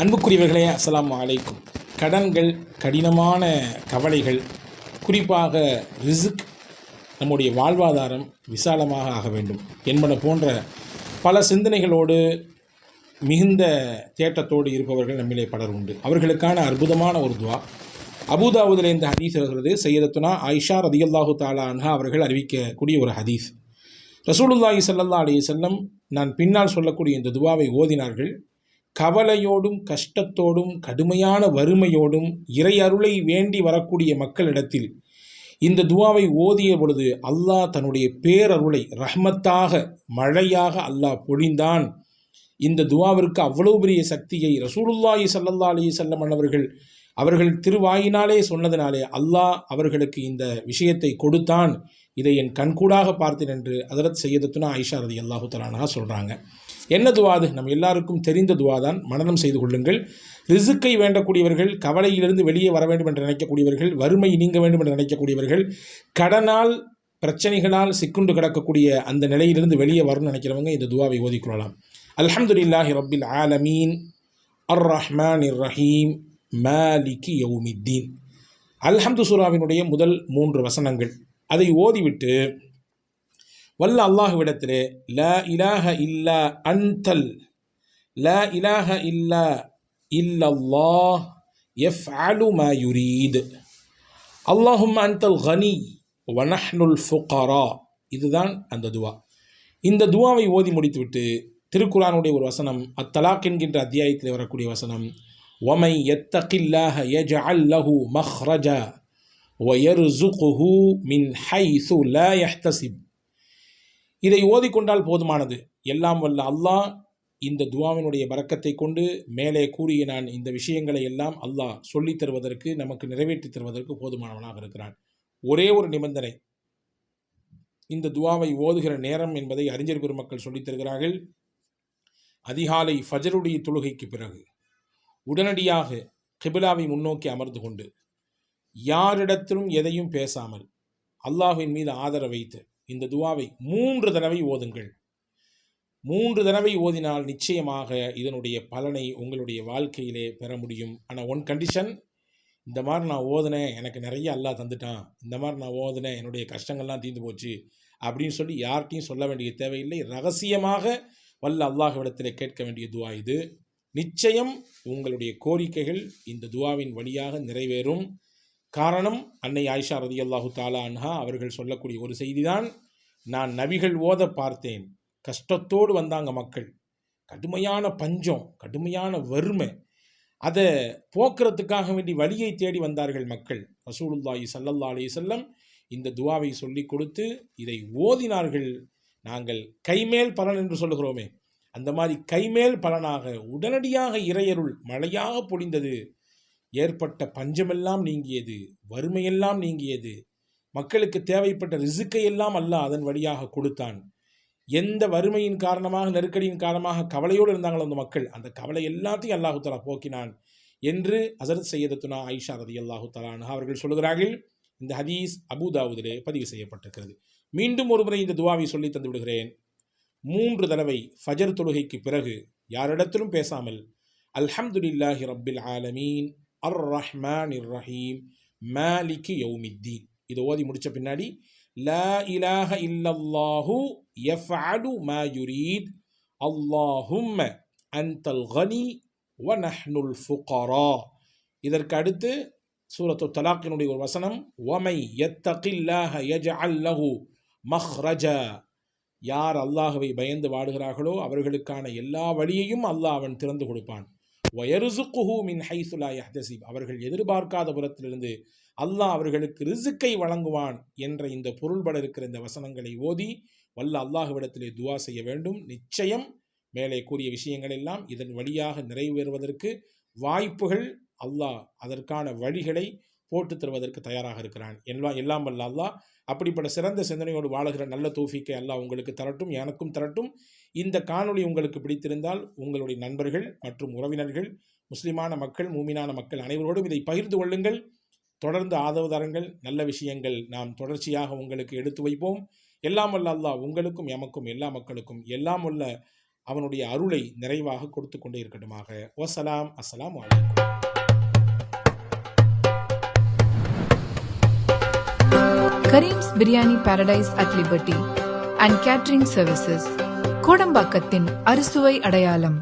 அன்புக்குரியவர்களே அஸ்லாம் அலைக்கும். கடன்கள் கடினமான கவலைகள் குறிப்பாக ரிசுக் நம்முடைய வாழ்வாதாரம் விசாலமாக ஆக வேண்டும் என்பன போன்ற பல சிந்தனைகளோடு மிகுந்த தேட்டத்தோடு இருப்பவர்கள் நம்மிலே பலர் உண்டு. அவர்களுக்கான அற்புதமான ஒரு துவா. அபுதாவுதில் இந்த ஹதீஸ் வருகிறது சையதத்துனா ஆயிஷா ரதியல்லாஹு தாலா அன்ஹா அவர்கள் அறிவிக்கக்கூடிய ஒரு ஹதீஸ். ரசூலுல்லாஹி ஸல்லல்லாஹு அலி செல்லம் நான் பின்னால் சொல்லக்கூடிய இந்த துவாவை ஓதினார்கள். கவலையோடும் கஷ்டத்தோடும் கடுமையான வறுமையோடும் இறை அருளை வேண்டி வரக்கூடிய மக்களிடத்தில் இந்த துவாவை ஓதிய பொழுது அல்லாஹ் தன்னுடைய பேரருளை ரஹ்மத்தாக மழையாக அல்லாஹ் பொழிந்தான். இந்த துவாவிற்கு அவ்வளவு பெரிய சக்தியை ரசூலுல்லாஹி சல்லா அலி சல்லமன் அவர்கள் அவர்கள் திருவாயினாலே சொன்னதினாலே அல்லாஹ் அவர்களுக்கு இந்த விஷயத்தை கொடுத்தான். இதை என் கண்கூடாக பார்த்தேன் என்று அதரத் செய்யதத்துனா ஐஷா ரதி அல்லாஹு தலானா சொல்கிறாங்க என்ன துவாது அது? நம்ம எல்லாருக்கும் தெரிந்த துவா தான். மனனம் செய்து கொள்ளுங்கள். ரிசுக்கை வேண்டக்கூடியவர்கள் கவலையிலிருந்து வெளியே வர வேண்டும் என்று நினைக்கக்கூடியவர்கள் வறுமை நீங்க வேண்டும் என்று நினைக்கக்கூடியவர்கள் கடனால் பிரச்சனைகளால் சிக்குண்டு கிடக்கக்கூடிய அந்த நிலையிலிருந்து வெளியே வரணும்னு நினைக்கிறவங்க இந்த துவாவை ஓதிக்கொள்ளலாம் அல்ஹம்துலில்லாஹி ரபில் ஆலமீன். அர் ரஹ்மான் இர் ரஹீம் மாலிகி யவுமித்தீன் அல்ஹம்து சூராவினுடைய முதல் மூன்று வசனங்கள். அதை ஓதிவிட்டு வல்ல அல்லாஹுவிடத்திலே ல இலாஹ இல்லா அன்தல் ல இலாஹ இல்லா இல்லல்லாஹ் எஃப் அலு மயுரீத் அல்லாஹும் அன்தல் ஹனி வனஹ்னுல் ஃபுகாரா இதுதான் அந்த துவா இந்த துவாவை ஓதி முடித்துவிட்டு திருக்குறானுடைய ஒரு வசனம் அத்தலாக் என்கின்ற அத்தியாயத்தில் வரக்கூடிய வசனம் ஒமை எத்தகில்லாஹ யஜ அல்லஹு மஹ்ரஜா ஒயர்சுகுஹு மின் ஹைசு ல யஹ்தசிப் இதை ஓதிக்கொண்டால் போதுமானது. எல்லாம் வல்ல அல்லாஹ் இந்த துவாவினுடைய பறக்கத்தை கொண்டு மேலே கூறிய நான் இந்த விஷயங்களை எல்லாம் அல்லாஹ் சொல்லித் தருவதற்கு நமக்கு நிறைவேற்றித் தருவதற்கு போதுமானவனாக இருக்கிறான். ஒரே ஒரு நிபந்தனை. இந்த துவாவை ஓதுகிற நேரம் என்பதை அறிஞர் பெருமக்கள் சொல்லித் தருகிறார்கள். அதிகாலை ஃபஜருடைய தொழுகைக்கு பிறகு உடனடியாக கிபிலாவை முன்னோக்கி அமர்ந்து கொண்டு யாரிடத்திலும் எதையும் பேசாமல் அல்லாஹின் மீது ஆதரவு வைத்து இந்த துவாவை மூன்று தடவை ஓதுங்கள். மூன்று தடவை ஓதினால் நிச்சயமாக இதனுடைய பலனை உங்களுடைய வாழ்க்கையிலே பெற முடியும். ஆனால் ஒன் கண்டிஷன் இந்த மாதிரி நான் ஓதுனேன் எனக்கு நிறைய அல்லாஹ் தந்துட்டான் இந்த மாதிரி நான் ஓதுனேன் என்னுடைய கஷ்டங்கள்லாம் தீர்ந்து போச்சு அப்படின்னு சொல்லி யார்கிட்டையும் சொல்ல வேண்டிய தேவையில்லை. ரகசியமாக வல்ல அல்லாஹ்விடத்தில் கேட்க வேண்டிய துவா இது. நிச்சயம் உங்களுடைய கோரிக்கைகள் இந்த துவாவின் வழியாக நிறைவேறும். காரணம் அன்னை ஆயிஷா ரதி அல்லாஹு தாலா அன்ஹா அவர்கள் சொல்லக்கூடிய ஒரு செய்திதான். நான் நபிகள் ஓத பார்த்தேன். கஷ்டத்தோடு வந்தாங்க மக்கள். கடுமையான பஞ்சம் கடுமையான வறுமை. அதை போக்குறதுக்காக வேண்டி வழியை தேடி வந்தார்கள் மக்கள். ரசூலுல்லாஹி சல்லல்லா அலி செல்லம் இந்த துவாவை சொல்லி கொடுத்து இதை ஓதினார்கள். நாங்கள் கைமேல் பலன் என்று சொல்லுகிறோமே. அந்த மாதிரி கைமேல் பலனாக உடனடியாக இறையருள் மழையாக பொழிந்தது. ஏற்பட்ட பஞ்சமெல்லாம் நீங்கியது வறுமையெல்லாம் நீங்கியது. மக்களுக்கு தேவைப்பட்ட ரிசுக்கை எல்லாம் அல்லாஹ் அதன் வழியாக கொடுத்தான். எந்த வறுமையின் காரணமாக நெருக்கடியின் காரணமாக கவலையோடு இருந்தாங்களோ அந்த மக்கள் அந்த கவலை எல்லாத்தையும் அல்லாஹு தலா போக்கினான் என்று அசரத் செய்யதத்துனா ஐஷா ரதி அல்லாஹு தலான் அவர்கள் சொல்கிறார்கள் இந்த ஹதீஸ் அபுதாவுதிலே பதிவு செய்யப்பட்டிருக்கிறது. மீண்டும் ஒருமுறை இந்த துவாவை சொல்லி தந்து விடுகிறேன். மூன்று தடவை ஃபஜர் தொழுகைக்கு பிறகு யாரிடத்திலும் பேசாமல் அல்ஹம்துலில்லாஹி ரப்பில் ஆலமீன் அர் ரஹ்மான் இர் ரஹீம் மாலிக்கு யௌமித்தீன். இதை ஓதி முடித்த பின்னாடி லா இலாஹ இல்லல்லாஹு யஃஅலு மா யுரீத். அல்லாஹும் அந்தல் கனி வ நஹ்னுல் ஃபுகரா. இதற்கு அடுத்து சூரத்து தலாக்கினுடைய ஒரு வசனம் ஒமை எத்தகில்லாஹ யஜ்அல் அல்லஹு மஹ்ரஜ. யார் அல்லாஹுவை பயந்து வாடுகிறார்களோ அவர்களுக்கான எல்லா வழியையும் அல்லாஹ் அவன் திறந்து கொடுப்பான். வயருசுக்குஹு மின் ஹைசுலா யஹ்தசிப் அவர்கள் எதிர்பார்க்காத புறத்திலிருந்து அல்லாஹ் அவர்களுக்கு ரிசுக்கை வழங்குவான் என்ற இந்த பொருள்பட இருக்கிற இந்த வசனங்களை ஓதி வல்ல அல்லாஹுவிடத்திலே துவா செய்ய வேண்டும். நிச்சயம் மேலே கூறிய விஷயங்கள் எல்லாம் இதன் வழியாக நிறைவேறுவதற்கு வாய்ப்புகள் அல்லாஹ் அதற்கான வழிகளை போட்டு தருவதற்கு தயாராக இருக்கிறான். எல்லாம் எல்லாம் வல்ல அல்லாஹ் அப்படிப்பட்ட சிறந்த சிந்தனையோடு வாழுகிற நல்ல தோஃபிக்கை அல்லாஹ் உங்களுக்கு தரட்டும் எனக்கும் தரட்டும். இந்த காணொளி உங்களுக்கு பிடித்திருந்தால் உங்களுடைய நண்பர்கள் மற்றும் உறவினர்கள் முஸ்லிமான மக்கள் மூமினான மக்கள் அனைவரோடும் இதை பகிர்ந்து கொள்ளுங்கள். தொடர்ந்து ஆதரவு தரங்கள் நல்ல விஷயங்கள் நாம் தொடர்ச்சியாக உங்களுக்கு எடுத்து வைப்போம். எல்லாம் வல்ல அல்லாஹ் உங்களுக்கும் எமக்கும் எல்லா மக்களுக்கும் எல்லாம் உள்ள அவனுடைய அருளை நிறைவாக கொடுத்து கொண்டே இருக்கட்டுமாக. வசலாம் அஸ்லாம் வலைக்கம் Karim's biryani paradise at liberty and catering services கோடம்பாக்கத்தின் அறுசுவை அடையாளம்